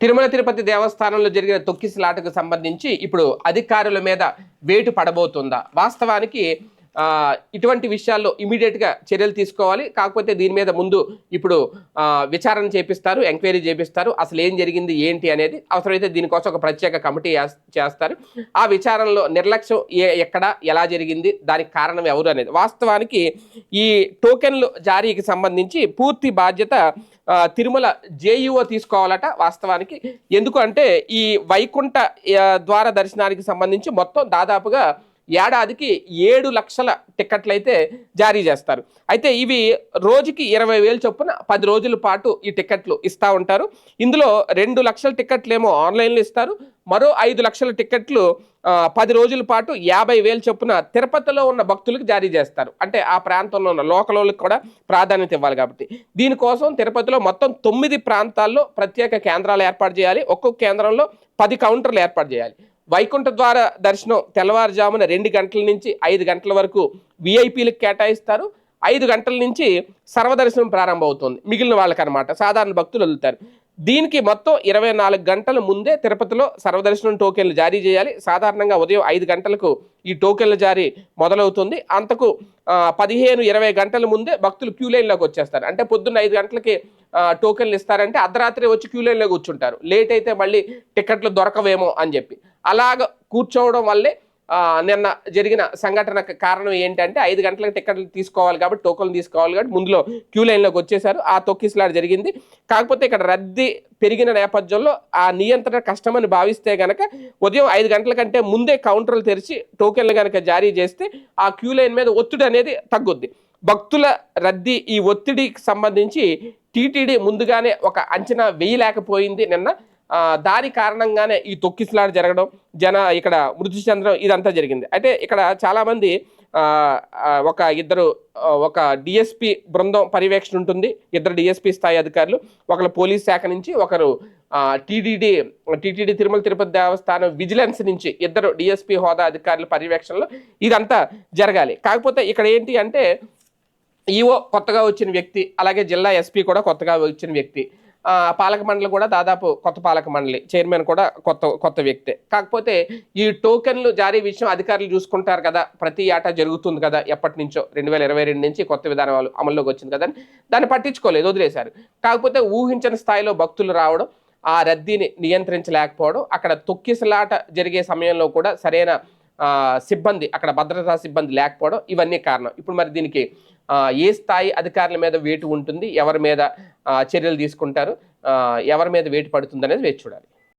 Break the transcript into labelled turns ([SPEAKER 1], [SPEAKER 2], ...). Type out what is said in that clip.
[SPEAKER 1] తిరుమల తిరుపతి దేవస్థానంలో జరిగిన తొక్కిసలాటకు సంబంధించి ఇప్పుడు అధికారుల మీద వేటు పడబోతుందా? వాస్తవానికి ఇటువంటి విషయాల్లో ఇమీడియట్గా చర్యలు తీసుకోవాలి. కాకపోతే దీని మీద ముందు ఇప్పుడు విచారణ చేపిస్తారు ఎంక్వైరీ చేపిస్తారు. అసలు ఏం జరిగింది ఏంటి అనేది అవసరమైతే దీనికోసం ఒక ప్రత్యేక కమిటీ చేస్తారు. ఆ విచారణలో నిర్లక్ష్యం ఏ ఎక్కడ ఎలా జరిగింది దానికి కారణం ఎవరు అనేది. వాస్తవానికి ఈ టోకెన్లు జారీకి సంబంధించి పూర్తి బాధ్యత తిరుమల జేయుఓ తీసుకోవాలట వాస్తవానికి. ఎందుకు అంటే ఈ వైకుంఠ ద్వార దర్శనానికి సంబంధించి మొత్తం దాదాపుగా ఏడాదికి ఏడు లక్షల టిక్కెట్లు అయితే జారీ చేస్తారు. అయితే ఇవి రోజుకి ఇరవై వేలు చొప్పున పది రోజుల పాటు ఈ టిక్కెట్లు ఇస్తూ ఉంటారు. ఇందులో రెండు లక్షల టికెట్లు ఏమో ఆన్లైన్లో ఇస్తారు. మరో ఐదు లక్షల టికెట్లు పది రోజుల పాటు యాభై వేలు చొప్పున తిరుపతిలో ఉన్న భక్తులకు జారీ చేస్తారు. అంటే ఆ ప్రాంతంలో ఉన్న లోకల్ వాళ్ళకి కూడా ప్రాధాన్యత ఇవ్వాలి కాబట్టి. దీనికోసం తిరుపతిలో మొత్తం తొమ్మిది ప్రాంతాల్లో ప్రత్యేక కేంద్రాలు ఏర్పాటు చేయాలి. ఒక్కొక్క కేంద్రంలో పది కౌంటర్లు ఏర్పాటు చేయాలి. వైకుంఠ ద్వార దర్శనం తెల్లవారుజామున రెండు గంటల నుంచి ఐదు గంటల వరకు విఐపీలకు కేటాయిస్తారు. ఐదు గంటల నుంచి సర్వదర్శనం ప్రారంభమవుతుంది. మిగిలిన వాళ్ళకనమాట సాధారణ భక్తులు వెళ్తారు దీనికి మొత్తం ఇరవై నాలుగు గంటల ముందే తిరుపతిలో సర్వదర్శనం టోకెన్లు జారీ చేయాలి. సాధారణంగా ఉదయం ఐదు గంటలకు ఈ టోకెన్ల జారీ మొదలవుతుంది. అంతకు పదిహేను ఇరవై గంటల ముందే భక్తులు క్యూ లైన్లోకి వచ్చేస్తారు. అంటే పొద్దున్న ఐదు గంటలకి టోకెన్లు ఇస్తారంటే అర్ధరాత్రి వచ్చి క్యూ లైన్లో కూర్చుంటారు. లేట్ అయితే మళ్ళీ టికెట్లు దొరకవేమో అని చెప్పి. అలాగ కూర్చోవడం వల్లే నిన్న జరిగిన సంఘటనకు కారణం ఏంటంటే ఐదు గంటలకు టికెట్లు తీసుకోవాలి కాబట్టి టోకన్లు తీసుకోవాలి కాబట్టి ముందులో క్యూ లైన్లోకి వచ్చేసారు ఆ తొక్కిసలాట జరిగింది. కాకపోతే ఇక్కడ రద్దీ పెరిగిన నేపథ్యంలో ఆ నియంత్రణ కష్టమని భావిస్తే గనక ఉదయం ఐదు గంటల కంటే ముందే కౌంటర్లు తెరిచి టోకెన్లు కనుక జారీ చేస్తే ఆ క్యూ లైన్ మీద ఒత్తిడి అనేది తగ్గుద్ది. భక్తుల రద్దీ ఈ ఒత్తిడికి సంబంధించి టీటీడీ ముందుగానే ఒక అంచనా వేయలేకపోయింది నిన్న. దాని కారణంగానే ఈ తొక్కిసలాట జరగడం జన ఇక్కడ మృతి చెందడం ఇదంతా జరిగింది. అయితే ఇక్కడ చాలామంది ఒక ఇద్దరు ఒక డిఎస్పి బృందం పర్యవేక్షణ ఉంటుంది. ఇద్దరు డిఎస్పి స్థాయి అధికారులు ఒకరు పోలీస్ శాఖ నుంచి ఒకరు టీటీడీ టీటీడీ తిరుమల తిరుపతి దేవస్థానం విజిలెన్స్ నుంచి ఇద్దరు డిఎస్పి హోదా అధికారుల పర్యవేక్షణలో ఇదంతా జరగాలి. కాకపోతే ఇక్కడ ఏంటి అంటే ఈఓ కొత్తగా వచ్చిన వ్యక్తి అలాగే జిల్లా ఎస్పీ కూడా కొత్తగా వచ్చిన వ్యక్తి. పాలక మండలి కూడా దాదాపు కొత్త పాలక మండలి చైర్మన్ కూడా కొత్త కొత్త వ్యక్తే. కాకపోతే ఈ టోకెన్లు జారీ విషయం అధికారులు చూసుకుంటారు కదా ప్రతి ఏటా జరుగుతుంది కదా ఎప్పటి నుంచో రెండు వేల ఇరవై రెండు నుంచి కొత్త విధానం అమల్లోకి వచ్చింది కదా అని దాన్ని పట్టించుకోలేదు వదిలేశారు. కాకపోతే ఊహించని స్థాయిలో భక్తులు రావడం ఆ రద్దీని నియంత్రించలేకపోవడం అక్కడ తొక్కిసలాట జరిగే సమయంలో కూడా సరైన సిబ్బంది అక్కడ భద్రతా సిబ్బంది లేకపోవడం ఇవన్నీ కారణం. ఇప్పుడు మరి దీనికి ఏ స్థాయి అధికారుల మీద వేటు ఉంటుంది ఎవరి మీద చర్యలు తీసుకుంటారు ఎవరి మీద వేటు పడుతుంది అనేది వేచి చూడాలి.